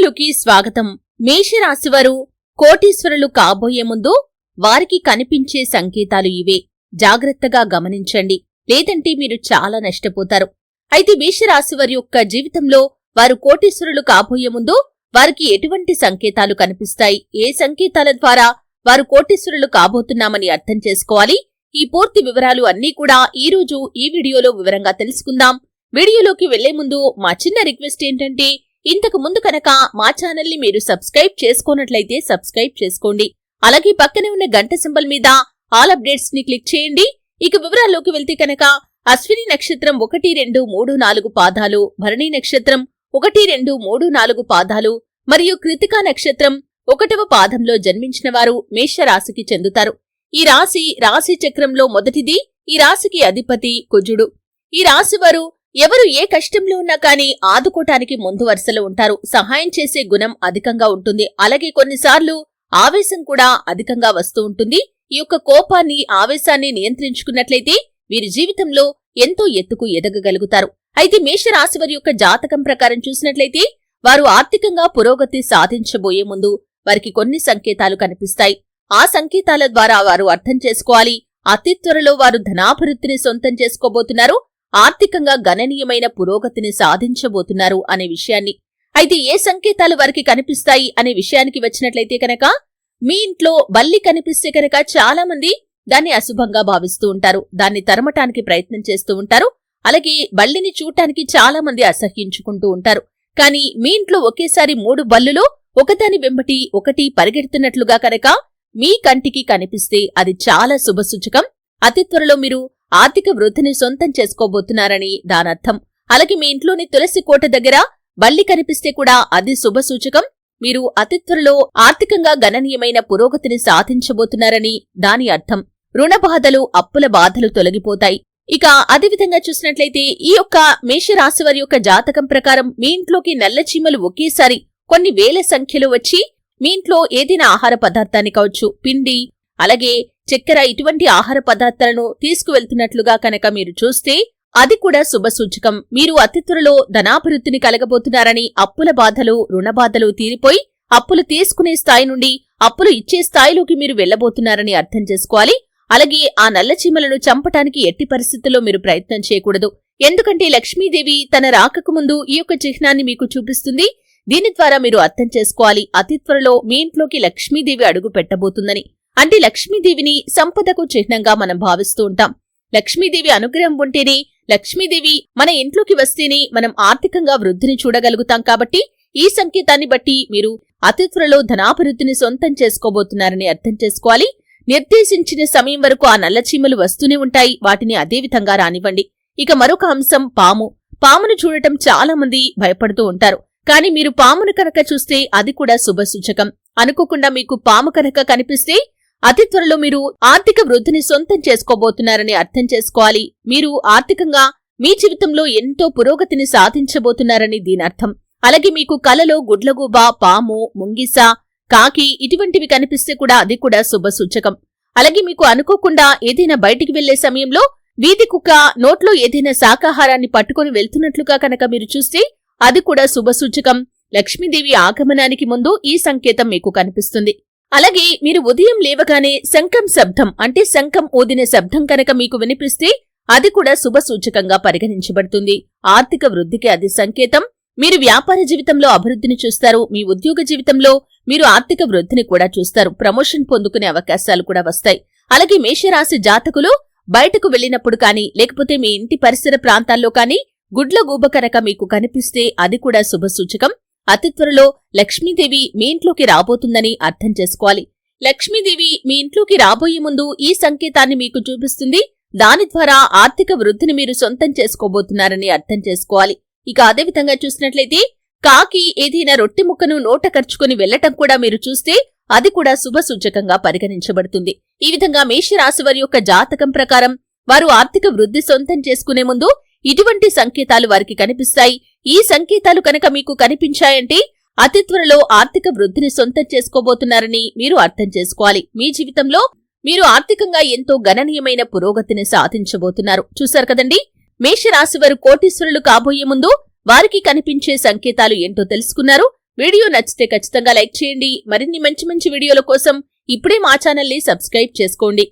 ఛానలుకి స్వాగతం. మేషరాశివారు కోటీశ్వరులు కాబోయే ముందు వారికి కనిపించే సంకేతాలు ఇవే. జాగ్రత్తగా గమనించండి. లేదంటే మీరు చాలా నష్టపోతారు. అయితే మేషరాశివారి యొక్క జీవితంలో వారు కోటీశ్వరులు కాబోయే ముందు వారికి ఎటువంటి సంకేతాలు కనిపిస్తాయి? ఏ సంకేతాల ద్వారా వారు కోటీశ్వరులు కాబోతున్నామని అర్థం చేసుకోవాలి? ఈ పూర్తి వివరాలు అన్నీ కూడా ఈ రోజు ఈ వీడియోలో వివరంగా తెలుసుకుందాం. వీడియోలోకి వెళ్ళే ముందు మా చిన్న రిక్వెస్ట్ ఏంటంటే ఇంతకు ముందు కనుక మా ఛానల్ని మీరు సబ్స్క్రైబ్ చేసుకోనట్లయితే సబ్స్క్రైబ్ చేసుకోండి. అలాగే పక్కనే ఉన్న గంట సింబల్ మీద ఆల్ అప్డేట్స్ని క్లిక్ చేయండి. ఇక వివరాల్లోకి వెళ్తే కనుక అశ్విని నక్షత్రం ఒకటి రెండు మూడు నాలుగు పాదాలు భరణి నక్షత్రం ఒకటి రెండు మూడు నాలుగు పాదాలు మరియు కృతికా నక్షత్రం ఒకటవ పాదంలో జన్మించిన వారు మేషరాశికి చెందుతారు. ఈ రాశి రాశి చక్రంలో మొదటిది ఈ రాశికి అధిపతి కుజుడు. ఈ రాశివారు ఎవరు ఏ కష్టంలో ఉన్నా కానీ ఆదుకోటానికి ముందు వరుసలో ఉంటారు. సహాయం చేసే గుణం అధికంగా ఉంటుంది. అలాగే కొన్నిసార్లు ఆవేశం కూడా అధికంగా వస్తూ ఉంటుంది. ఈ యొక్క కోపాన్ని ఆవేశాన్ని నియంత్రించుకున్నట్లయితే వీరి జీవితంలో ఎంతో ఎత్తుకు ఎదగగలుగుతారు. అయితే మేషరాశి వారి యొక్క జాతకం ప్రకారం చూసినట్లయితే వారు ఆర్థికంగా పురోగతి సాధించబోయే ముందు వారికి కొన్ని సంకేతాలు కనిపిస్తాయి. ఆ సంకేతాల ద్వారా వారు అర్థం చేసుకోవాలి. అతి త్వరలో వారు ధనాభివృద్ధిని సొంతం చేసుకోబోతున్నారు. ఆర్థికంగా గణనీయమైన పురోగతిని సాధించబోతున్నారు అనే విషయాన్ని. అయితే ఏ సంకేతాలు వారికి కనిపిస్తాయి అనే విషయానికి వచ్చినట్లయితే కనుక మీ ఇంట్లో బల్లి కనిపిస్తే కనుక చాలా మంది దాన్ని అశుభంగా భావిస్తూ ఉంటారు. దాన్ని తరమటానికి ప్రయత్నం చేస్తూ ఉంటారు. అలాగే బల్లిని చూడటానికి చాలా మంది అసహ్యించుకుంటూ ఉంటారు. కానీ మీ ఇంట్లో ఒకేసారి మూడు బల్లులో ఒకదాని వెంబటి ఒకటి పరిగెడుతున్నట్లుగా కనుక మీ కంటికి కనిపిస్తే అది చాలా శుభసూచకం. అతి త్వరలో మీరు ఆర్థిక వృద్ధిని సొంతం చేసుకోబోతున్నారని దానర్థం. అలాగే మీ ఇంట్లోని తులసి కోట దగ్గర బల్లి కనిపిస్తే కూడా అది శుభసూచకం మీరు అతి త్వరలో ఆర్థికంగా గణనీయమైన పురోగతిని సాధించబోతున్నారని దాని అర్థం. రుణ బాధలు అప్పుల బాధలు తొలగిపోతాయి. ఇక అదేవిధంగా చూసినట్లయితే ఈ యొక్క మేషరాశి వారి యొక్క జాతకం ప్రకారం మీ ఇంట్లోకి నల్ల చీమలు ఒకేసారి కొన్ని వేల సంఖ్యలో వచ్చి మీ ఇంట్లో ఏదైనా ఆహార పదార్థాన్ని కావచ్చు పిండి అలాగే చక్కెర ఇటువంటి ఆహార పదార్థాలను తీసుకువెళ్తున్నట్లుగా కనుక మీరు చూస్తే అది కూడా శుభసూచకం మీరు అతి త్వరలో ధనాభివృద్ధిని కలగబోతున్నారని అప్పుల బాధలు రుణ బాధలు తీరిపోయి అప్పులు తీసుకునే స్థాయి నుండి అప్పులు ఇచ్చే స్థాయిలోకి మీరు వెళ్ళబోతున్నారని అర్థం చేసుకోవాలి. అలాగే ఆ నల్ల చీమలను చంపటానికి ఎట్టి పరిస్థితుల్లో మీరు ప్రయత్నం చేయకూడదు. ఎందుకంటే లక్ష్మీదేవి తన రాకకు ముందు ఈ యొక్క చిహ్నాన్ని మీకు చూపిస్తుంది. దీని ద్వారా మీరు అర్థం చేసుకోవాలి. అతి త్వరలో మీ ఇంట్లోకి లక్ష్మీదేవి అడుగు పెట్టబోతుందని. అంటే లక్ష్మీదేవిని సంపదకు చిహ్నంగా మనం భావిస్తూ ఉంటాం. లక్ష్మీదేవి అనుగ్రహం ఉంటేనే లక్ష్మీదేవి మన ఇంట్లోకి వస్తేనే మనం ఆర్థికంగా వృద్ధిని చూడగలుగుతాం కాబట్టి ఈ సంకేతాన్ని బట్టి మీరు అతి త్వరలో ధనాభివృద్ధిని సొంతం చేసుకోబోతున్నారని అర్థం చేసుకోవాలి. నిర్దేశించిన సమయం వరకు ఆ నల్లచీమలు వస్తూనే ఉంటాయి. వాటిని అదే విధంగా రానివ్వండి. ఇక మరొక అంశం పాము. పామును చూడటం చాలా మంది భయపడుతూ ఉంటారు. కానీ మీరు పామును కనుక చూస్తే అది కూడా శుభసూచకం అనుకోకుండా మీకు పాము కనుక కనిపిస్తే అతి త్వరలో మీరు ఆర్థిక వృద్ధిని సొంతం చేసుకోబోతున్నారని అర్థం చేసుకోవాలి. మీరు ఆర్థికంగా మీ జీవితంలో ఎంతో పురోగతిని సాధించబోతున్నారని దీనర్థం అలాగే మీకు కలలో గుడ్లగూబ పాము ముంగిస కాకి ఇటువంటివి కనిపిస్తే కూడా అది కూడా శుభసూచకం అలాగే మీకు అనుకోకుండా ఏదైనా బయటికి వెళ్ళే సమయంలో వీధి కుక్క నోట్లో ఏదైనా శాకాహారాన్ని పట్టుకుని వెళ్తున్నట్లుగా కనుక మీరు చూస్తే అది కూడా శుభసూచకం లక్ష్మీదేవి ఆగమనానికి ముందు ఈ సంకేతం మీకు కనిపిస్తుంది. అలాగే మీరు ఉదయం లేవగానే శంఖం శబ్దం అంటే శంఖం ఊదిన శబ్దం కనుక మీకు వినిపిస్తే అది కూడా శుభసూచకంగా పరిగణించబడుతుంది. ఆర్థిక వృద్ధికి అది సంకేతం. మీరు వ్యాపార జీవితంలో అభివృద్ధిని చూస్తారు. మీ ఉద్యోగ జీవితంలో మీరు ఆర్థిక వృద్ధిని కూడా చూస్తారు. ప్రమోషన్ పొందుకునే అవకాశాలు కూడా వస్తాయి. అలాగే మేషరాశి జాతకులు బయటకు వెళ్ళినప్పుడు కానీ లేకపోతే మీ ఇంటి పరిసర ప్రాంతాల్లో కానీ గుడ్ల గూబ కనుక మీకు కనిపిస్తే అది కూడా శుభసూచకం అతి త్వరలో లక్ష్మీదేవి మీ ఇంట్లోకి రాబోతుందని అర్థం చేసుకోవాలి. లక్ష్మీదేవి మీ ఇంట్లోకి రాబోయే ముందు ఈ సంకేతాన్ని మీకు చూపిస్తుంది. దాని ద్వారా ఆర్థిక వృద్ధిని మీరు సొంతం చేసుకోబోతున్నారని అర్థం చేసుకోవాలి. ఇక అదేవిధంగా చూసినట్లయితే కాకి ఏదైనా రొట్టె ముక్కను నోట ఖర్చుకుని వెళ్ళటం కూడా మీరు చూస్తే అది కూడా శుభసూచకంగా పరిగణించబడుతుంది. ఈ విధంగా మేషరాశి వారి యొక్క జాతకం ప్రకారం వారు ఆర్థిక వృద్ధి సొంతం చేసుకునే ముందు ఇటువంటి సంకేతాలు వారికి కనిపిస్తాయి. ఈ సంకేతాలు కనుక మీకు కనిపించాయంటే అతి త్వరలో ఆర్థిక వృద్ధిని సొంతం చేసుకోబోతున్నారని మీరు అర్థం చేసుకోవాలి. మీ జీవితంలో మీరు ఆర్థికంగా ఎంతో గణనీయమైన పురోగతిని సాధించబోతున్నారు. చూశారు కదండి? మేషరాశి వారు కోటీశ్వరులు కాబోయే ముందు వారికి కనిపించే సంకేతాలు ఏంటో తెలుసుకున్నారు. వీడియో నచ్చితే ఖచ్చితంగా లైక్ చేయండి. మరిన్ని మంచి మంచి వీడియోల కోసం ఇప్పుడే మా ఛానల్ని సబ్స్క్రైబ్ చేసుకోండి.